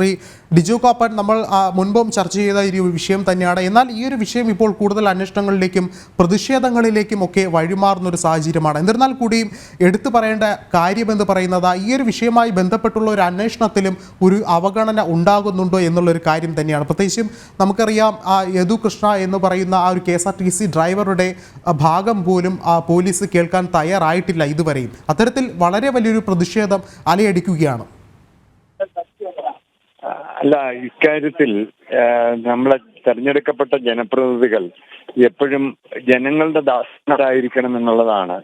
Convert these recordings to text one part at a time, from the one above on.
ശ്രീ ഡിജു കാപ്പൻ നമ്മൾ മുൻപും ചർച്ച ചെയ്ത ഒരു വിഷയം തന്നെയാണ്. എന്നാൽ ഈ ഒരു വിഷയം ഇപ്പോൾ കൂടുതൽ അന്വേഷണങ്ങളിലേക്കും പ്രതിഷേധങ്ങളിലേക്കും ഒക്കെ വഴിമാറുന്ന ഒരു സാഹചര്യമാണ്. എന്നിരുന്നാൽ കൂടിയും എടുത്തു പറയേണ്ട കാര്യമെന്ന് പറയുന്നത് ഈ ഒരു വിഷയവുമായി ബന്ധപ്പെട്ടുള്ള ഒരു അന്വേഷണത്തിലും ഒരു അവഗണന ഉണ്ടാകുന്നുണ്ടോ എന്നുള്ളൊരു കാര്യം തന്നെയാണ്. പ്രത്യേകിച്ചും നമുക്കറിയാം യദു കൃഷ്ണ എന്ന് പറയുന്ന ആ ഒരു K S R T C ഡ്രൈവറുടെ ഭാഗം പോലും ആ, പോലീസ് കേൾക്കാൻ തയ്യാറായിട്ടില്ല ഇതുവരെയും. അത്തരത്തിൽ വളരെ വലിയൊരു പ്രതിഷേധം അലയടിക്കുകയാണ്. അല്ല ഇക്കാര്യത്തിൽ നമ്മളെ തെരഞ്ഞെടുക്കപ്പെട്ട ജനപ്രതിനിധികൾ എപ്പോഴും ജനങ്ങളുടെ ദാസന്മാരായിരിക്കണം എന്നുള്ളതാണ്.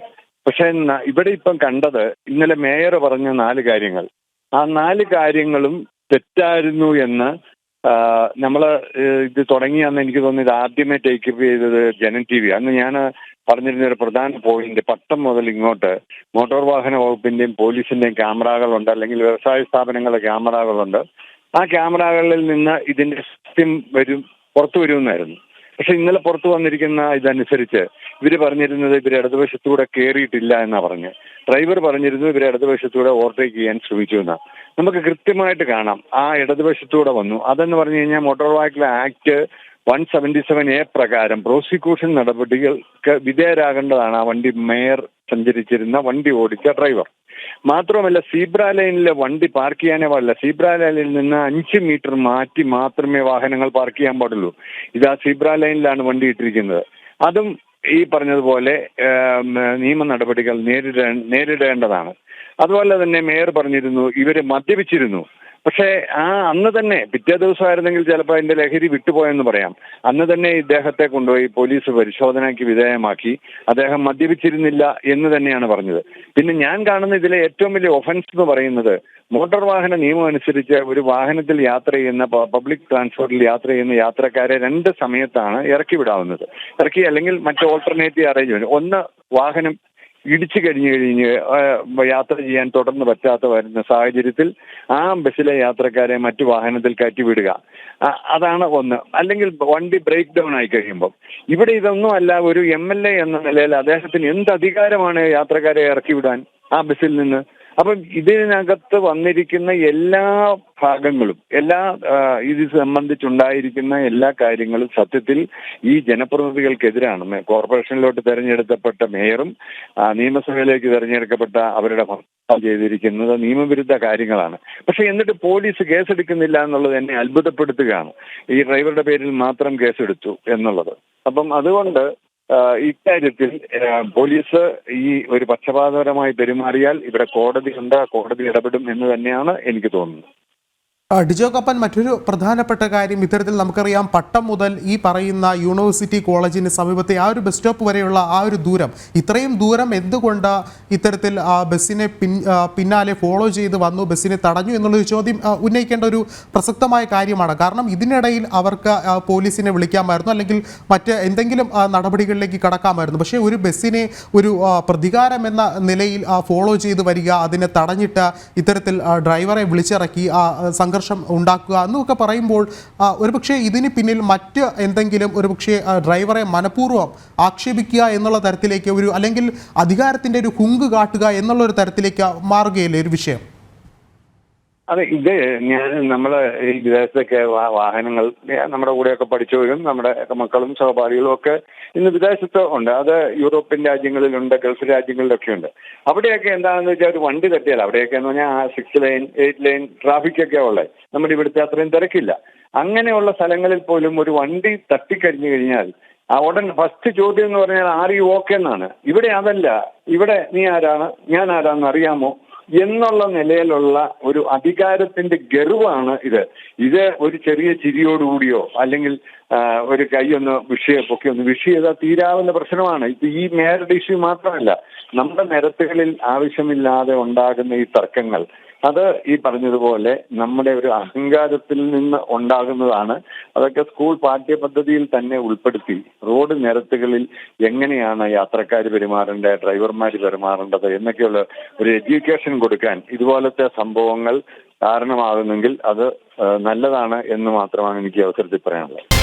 പക്ഷെ ഇവിടെ ഇപ്പം കണ്ടത് ഇന്നലെ മേയർ പറഞ്ഞ നാല് കാര്യങ്ങൾ. ആ നാല് കാര്യങ്ങളും തെറ്റായിരുന്നു എന്ന് നമ്മൾ ഇത് തുടങ്ങിയാന്ന് എനിക്ക് തോന്നുന്നത് ആദ്യമേ ടേക്ക് അപ്പ് ചെയ്തത് ജനൻ ടി വി അന്ന് ഞാൻ പറഞ്ഞിരുന്ന ഒരു പ്രധാന പോയിന്റ് പട്ടം മുതൽ ഇങ്ങോട്ട് മോട്ടോർ വാഹന വകുപ്പിന്റെയും പോലീസിന്റെയും ക്യാമറകളുണ്ട് അല്ലെങ്കിൽ വ്യവസായ സ്ഥാപനങ്ങളുടെ ക്യാമറകളുണ്ട് ആ ക്യാമറകളിൽ നിന്ന് ഇതിന്റെ സത്യം വരും പുറത്തു വരുമെന്നായിരുന്നു. പക്ഷെ ഇന്നലെ പുറത്തു വന്നിരിക്കുന്ന ഇതനുസരിച്ച് ഇവർ പറഞ്ഞിരുന്നത് ഇവർ ഇടതുവശത്തൂടെ കയറിയിട്ടില്ല എന്നാ പറഞ്ഞ്. ഡ്രൈവർ പറഞ്ഞിരുന്നു ഇവർ ഇടതുവശത്തൂടെ ഓവർടേക്ക് ചെയ്യാൻ ശ്രമിച്ചു എന്നാ. നമുക്ക് കൃത്യമായിട്ട് കാണാം. ആ ഇടതുവശത്തൂടെ വന്നു. അതെന്ന് പറഞ്ഞു കഴിഞ്ഞാൽ motor vehicle act one seventy seven A പ്രകാരം പ്രോസിക്യൂഷൻ നടപടികൾക്ക് വിധേയരാകേണ്ടതാണ് ആ വണ്ടി മേയർ സഞ്ചരിച്ചിരുന്ന വണ്ടി ഓടിച്ച ഡ്രൈവർ. മാത്രമല്ല സീബ്ര ലൈനിലെ വണ്ടി പാർക്ക് ചെയ്യാനേ പാടില്ല. സീബ്ര ലൈനിൽ നിന്ന് അഞ്ച് മീറ്റർ മാറ്റി മാത്രമേ വാഹനങ്ങൾ പാർക്ക് ചെയ്യാൻ പാടുള്ളൂ. ഇത് ആ സീബ്ര ലൈനിലാണ് വണ്ടി ഇട്ടിരിക്കുന്നത്. അതും ഈ പറഞ്ഞതുപോലെ നിയമ നടപടികൾ നേരിടേ നേരിടേണ്ടതാണ്. അതുപോലെ തന്നെ മേയർ പറഞ്ഞിരുന്നു ഇവരെ മദ്യപിച്ചിരുന്നു. പക്ഷേ ആ അന്ന് തന്നെ പിറ്റേ ദിവസമായിരുന്നെങ്കിൽ ചിലപ്പോൾ അതിന്റെ ലഹരി വിട്ടുപോയെന്ന് പറയാം. അന്ന് തന്നെ ഇദ്ദേഹത്തെ കൊണ്ടുപോയി പോലീസ് പരിശോധനയ്ക്ക് വിധേയമാക്കി. അദ്ദേഹം മദ്യപിച്ചിരുന്നില്ല എന്ന് തന്നെയാണ് പറഞ്ഞത്. പിന്നെ ഞാൻ കാണുന്ന ഇതിലെ ഏറ്റവും വലിയ ഒഫൻസ് എന്ന് പറയുന്നത് മോട്ടോർ വാഹന നിയമം അനുസരിച്ച് ഒരു വാഹനത്തിൽ യാത്ര ചെയ്യുന്ന പബ്ലിക് ട്രാൻസ്പോർട്ടിൽ യാത്ര ചെയ്യുന്ന യാത്രക്കാരെ രണ്ട് സമയത്താണ് ഇറക്കി വിടാവുന്നത്. ഇറക്കി അല്ലെങ്കിൽ മറ്റ് ഓൾട്ടർനേറ്റീവ് അറേഞ്ച്മെന്റ് ഒന്ന് വാഹനം ഇടിച്ചു കഴിഞ്ഞു കഴിഞ്ഞ് യാത്ര ചെയ്യാൻ തുടർന്ന് പറ്റാത്ത വരുന്ന സാഹചര്യത്തിൽ ആ ബസ്സിലെ യാത്രക്കാരെ മറ്റു വാഹനത്തിൽ കയറ്റി വിടുക. അതാണ് ഒന്ന്. അല്ലെങ്കിൽ വണ്ടി ബ്രേക്ക് ഡൗൺ ആയി കഴിയുമ്പോൾ ഇവിടെ ഇതൊന്നും അല്ല ഒരു എം എൽ എ എന്ന നിലയിൽ അദ്ദേഹത്തിന് എന്ത് അധികാരമാണ് യാത്രക്കാരെ ഇറക്കി വിടാൻ ആ ബസ്സിൽ നിന്ന്? അപ്പം ഇതിനകത്ത് വന്നിരിക്കുന്ന എല്ലാ ഭാഗങ്ങളും എല്ലാ ഇത് സംബന്ധിച്ചുണ്ടായിരിക്കുന്ന എല്ലാ കാര്യങ്ങളും സത്യത്തിൽ ഈ ജനപ്രതിനിധികൾക്കെതിരാണ്. കോർപ്പറേഷനിലോട്ട് തെരഞ്ഞെടുക്കപ്പെട്ട മേയറും നിയമസഭയിലേക്ക് തെരഞ്ഞെടുക്കപ്പെട്ട അവരുടെ ചെയ്തിരിക്കുന്നത് നിയമവിരുദ്ധ കാര്യങ്ങളാണ്. പക്ഷെ എന്നിട്ട് പോലീസ് കേസെടുക്കുന്നില്ല എന്നുള്ളത് എന്നെ അത്ഭുതപ്പെടുത്തുകയാണ്. ഈ ഡ്രൈവറുടെ പേരിൽ മാത്രം കേസെടുത്തു എന്നുള്ളത്. അപ്പം അതുകൊണ്ട് ഇക്കാര്യത്തിൽ പോലീസ് ഈ ഒരു പക്ഷപാതപരമായി പെരുമാറിയാൽ ഇവിടെ കോടതിയുണ്ട് കോടതി ഇടപെടും എന്ന് തന്നെയാണ് എനിക്ക് തോന്നുന്നത്. ആ, ഡിജോ കപ്പൻ മറ്റൊരു പ്രധാനപ്പെട്ട കാര്യം ഇത്തരത്തിൽ നമുക്കറിയാം പട്ടം മുതൽ ഈ പറയുന്ന യൂണിവേഴ്സിറ്റി കോളേജിന് സമീപത്തെ ആ ഒരു ബസ് സ്റ്റോപ്പ് വരെയുള്ള ആ ഒരു ദൂരം. ഇത്രയും ദൂരം എന്തുകൊണ്ട് ഇത്തരത്തിൽ ബസ്സിനെ പിൻ പിന്നാലെ ഫോളോ ചെയ്ത് വന്നു ബസ്സിനെ തടഞ്ഞു എന്നുള്ളൊരു ചോദ്യം ഉന്നയിക്കേണ്ട ഒരു പ്രസക്തമായ കാര്യമാണ്. കാരണം ഇതിനിടയിൽ അവർക്ക് പോലീസിനെ വിളിക്കാമായിരുന്നു അല്ലെങ്കിൽ മറ്റ് എന്തെങ്കിലും നടപടികളിലേക്ക് കടക്കാമായിരുന്നു. പക്ഷേ ഒരു ബസ്സിനെ ഒരു പ്രതികാരം എന്ന നിലയിൽ ഫോളോ ചെയ്ത് വരിക അതിനെ തടഞ്ഞിട്ട് ഇത്തരത്തിൽ ഡ്രൈവറെ വിളിച്ചിറക്കി ആ, സംഘർഷം ഉണ്ടാക്കുക എന്നൊക്കെ പറയുമ്പോൾ ഒരുപക്ഷേ ഇതിന് പിന്നിൽ മറ്റ് എന്തെങ്കിലും ഒരുപക്ഷെ ഡ്രൈവറെ മനഃപൂർവം ആക്ഷേപിക്കുക എന്നുള്ള തരത്തിലേക്ക് ഒരു അല്ലെങ്കിൽ അധികാരത്തിന്റെ ഒരു ഹുങ്ക് കാട്ടുക എന്നുള്ള ഒരു തരത്തിലേക്ക് മാറുകയല്ലേ ഒരു വിഷയം? അതെ ഇത് ഞാൻ നമ്മളെ ഈ വിദേശത്തൊക്കെ വാഹനങ്ങൾ നമ്മുടെ കൂടെയൊക്കെ പഠിച്ചവരും നമ്മുടെ മക്കളും സഹപാഠികളും ഒക്കെ ഇന്ന് വിദേശത്ത് ഉണ്ട്. അത് യൂറോപ്യൻ രാജ്യങ്ങളിലുണ്ട് ഗൾഫ് രാജ്യങ്ങളിലൊക്കെ ഉണ്ട്. അവിടെയൊക്കെ എന്താണെന്ന് വെച്ചാൽ ഒരു വണ്ടി തട്ടിയാൽ അവിടെയൊക്കെ എന്ന് പറഞ്ഞാൽ six lane eight lane traffic ഒക്കെ ഉള്ളത് നമ്മുടെ ഇവിടുത്തെ അത്രയും തിരക്കില്ല. അങ്ങനെയുള്ള സ്ഥലങ്ങളിൽ പോലും ഒരു വണ്ടി തട്ടിക്കഴിഞ്ഞു കഴിഞ്ഞാൽ ആ ഉടൻ ഫസ്റ്റ് ചോദ്യം എന്ന് പറഞ്ഞാൽ ആർ യു ഓക്കെ എന്നാണ്. ഇവിടെ അതല്ല. ഇവിടെ നീ ആരാണ്? ഞാൻ ആരാന്ന് അറിയാമോ? എന്നുള്ള നിലയിലുള്ള ഒരു അധികാരത്തിന്റെ ഗർവാണ് ഇത്. ഇത് ഒരു ചെറിയ ചിരിയോടുകൂടിയോ അല്ലെങ്കിൽ ഒരു കൈയൊന്ന് വിഷയ പൊക്കി ഒന്ന് വിഷ് ചെയ്താൽ തീരാവുന്ന പ്രശ്നമാണ്. ഇത് ഈ മേയറുടെ ഇഷ്യൂ മാത്രമല്ല നമ്മുടെ നിരത്തുകളിൽ ആവശ്യമില്ലാതെ ഉണ്ടാകുന്ന ഈ തർക്കങ്ങൾ അത് ഈ പറഞ്ഞതുപോലെ നമ്മുടെ ഒരു അഹങ്കാരത്തിൽ നിന്ന് ഉണ്ടാകുന്നതാണ്. അതൊക്കെ സ്കൂൾ പാഠ്യപദ്ധതിയിൽ തന്നെ ഉൾപ്പെടുത്തി. റോഡ് നിരത്തുകളിൽ എങ്ങനെയാണ് യാത്രക്കാർ പെരുമാറേണ്ടത് ഡ്രൈവർമാർ പെരുമാറേണ്ടത് എന്നൊക്കെയുള്ള ഒരു എഡ്യൂക്കേഷൻ കൊടുക്കാൻ ഇതുപോലത്തെ സംഭവങ്ങൾ കാരണമാകുന്നെങ്കിൽ അത് നല്ലതാണ് എന്ന് മാത്രമാണ് എനിക്ക് അവസരത്തിൽ പറയാനുള്ളത്.